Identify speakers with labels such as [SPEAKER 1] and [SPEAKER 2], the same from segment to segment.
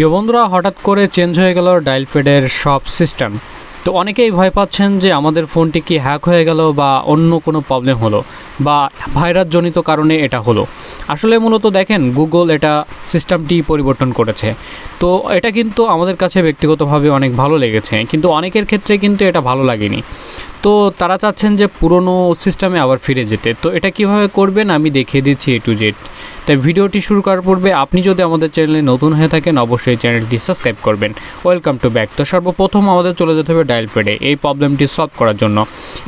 [SPEAKER 1] প্রিয় বন্ধুরা, হঠাৎ করে চেঞ্জ হয়ে গেল ডায়াল প্যাডের সব সিস্টেম। তো অনেকেই ভয় পাচ্ছেন যে আমাদের ফোনটি কি হ্যাক হয়ে গেল বা অন্য কোনো প্রবলেম হলো বা ভাইরাসজনিত কারণে এটা হলো। আসলে মূলত দেখেন, গুগল এটা সিস্টেমটি পরিবর্তন করেছে। তো এটা কিন্তু আমাদের কাছে ব্যক্তিগতভাবে অনেক ভালো লেগেছে, কিন্তু অনেকের ক্ষেত্রে কিন্তু এটা ভালো লাগেনি। তো তারা চাচ্ছেন যে পুরনো সিস্টেমে আবার ফিরে যেতে। তো এটা কীভাবে করবেন আমি দেখিয়ে দিচ্ছি এ টু জেড তাই ভিডিওটি শুরু করার পূর্বে আপনি যদি আমাদের চ্যানেলে নতুন হয়ে থাকেন, অবশ্যই চ্যানেলটি সাবস্ক্রাইব করবেন। ওয়েলকাম টু ব্যাক তো সর্বপ্রথম আমাদের চলে যেতে হবে ডায়াল প্যাডে এই প্রবলেমটি সলভ করার জন্য।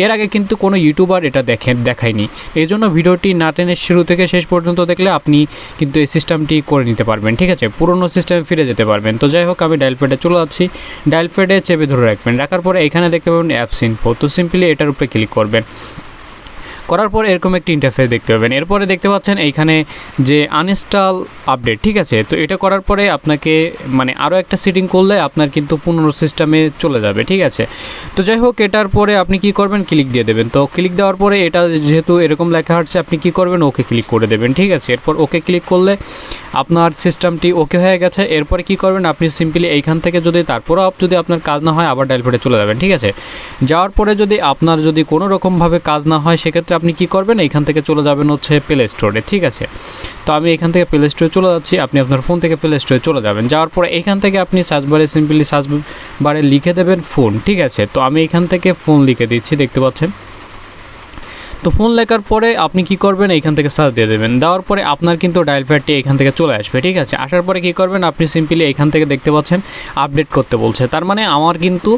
[SPEAKER 1] এর আগে কিন্তু কোনো ইউটিউবার এটা দেখেন দেখায়নি। এই জন্য ভিডিওটি না টেনে শুরু থেকে শেষ পর্যন্ত দেখলে আপনি কিন্তু এই সিস্টেমটি করে নিতে পারবেন, ঠিক আছে? পুরনো সিস্টেমে ফিরে যেতে পারবেন। তো যাই হোক, আমি ডায়াল প্যাডে চলে যাচ্ছি। ডায়াল প্যাডে চেপে ধরে রাখবেন। রাখার পরে এখানে দেখতে পাবেন অ্যাপস ইনফো তো সিম্পলি এটার উপরে ক্লিক করবেন। করার পর এরকম একটি ইন্টারফেস দেখতে পাবেন। এরপরে দেখতে পাচ্ছেন এইখানে যে আনইনস্টল আপডেট ঠিক আছে? তো এটা করার পরে আপনাকে মানে আরও একটা সেটিং করলে আপনার কিন্তু পুনর সিস্টেমে চলে যাবে, ঠিক আছে? তো যাই হোক, এটার পরে আপনি কি করবেন? ক্লিক দিয়ে দেবেন। তো ক্লিক দেওয়ার পরে এটা যেহেতু এরকম লেখা আসছে আপনি কি করবেন? ওকে ক্লিক করে দেবেন, ঠিক আছে? এরপর ওকে ক্লিক করলে আপনার সিস্টেমটি ওকে হয়ে গেছে, এরপরে কি করবেন? আপনি সিম্পলি এইখান থেকে যদি তারপরও আপ- যদি আপনার কাজ না হয়, আবার ডায়াল প্যাডে চলে যাবেন, ঠিক আছে? যাওয়ার পরে যদি আপনার যদি কোনো রকমভাবে কাজ না হয়, সেক্ষেত্রে আপনি কি করবেন? এইখান থেকে চলে যাবেন হচ্ছে প্লে স্টোরে ঠিক আছে? তো আমি এখান থেকে প্লে স্টোরে চলে যাচ্ছি, আপনি আপনার ফোন থেকে প্লে স্টোরে চলে যাবেন। যাওয়ার পরে এখান থেকে আপনি সার্চ বারে সিম্পলি সার্চ বারে লিখে দেবেন ফোন ঠিক আছে? তো আমি এখান থেকে ফোন লিখে দিচ্ছি, দেখতে পাচ্ছেন? তো ফোন লেখার পরে আপনি কি করবেন? এইখান থেকে সার্চ দিয়ে দেবেন। দেওয়ার পরে আপনার কিন্তু ডায়াল প্যাডটি এখান থেকে চলে আসবে, ঠিক আছে? আসার পরে কি করবেন? আপনি সিম্পলি এখান থেকে দেখতে পাচ্ছেন আপডেট করতে বলছে। তার মানে আমার কিন্তু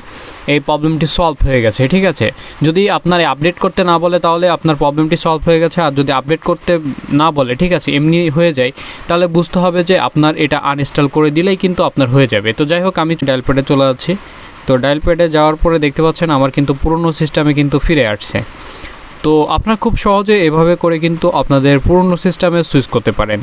[SPEAKER 1] এই প্রবলেমটি সলভ হয়ে গেছে, ঠিক আছে? যদি আপনার আপডেট করতে না বলে, তাহলে আপনার প্রবলেমটি সলভ হয়ে গেছে। আর যদি আপডেট করতে না বলে, ঠিক আছে? এমনি হয়ে যায়। তাহলে বুঝতে হবে যে আপনার এটা আনইনস্টল করে দিলেই কিন্তু আপনার হয়ে যাবে। তো যাই হোক, আমি ডায়াল প্যাডে চলে যাচ্ছি। তো ডায়াল প্যাডে যাওয়ার পরে দেখতে পাচ্ছেন, আমার কিন্তু পুরনো সিস্টেমে কিন্তু ফিরে আসছে। তো আপনার খুব সহজে এভাবে করে কিন্তু আপনাদের পুরনো সিস্টেমে সুইচ করতে পারেন।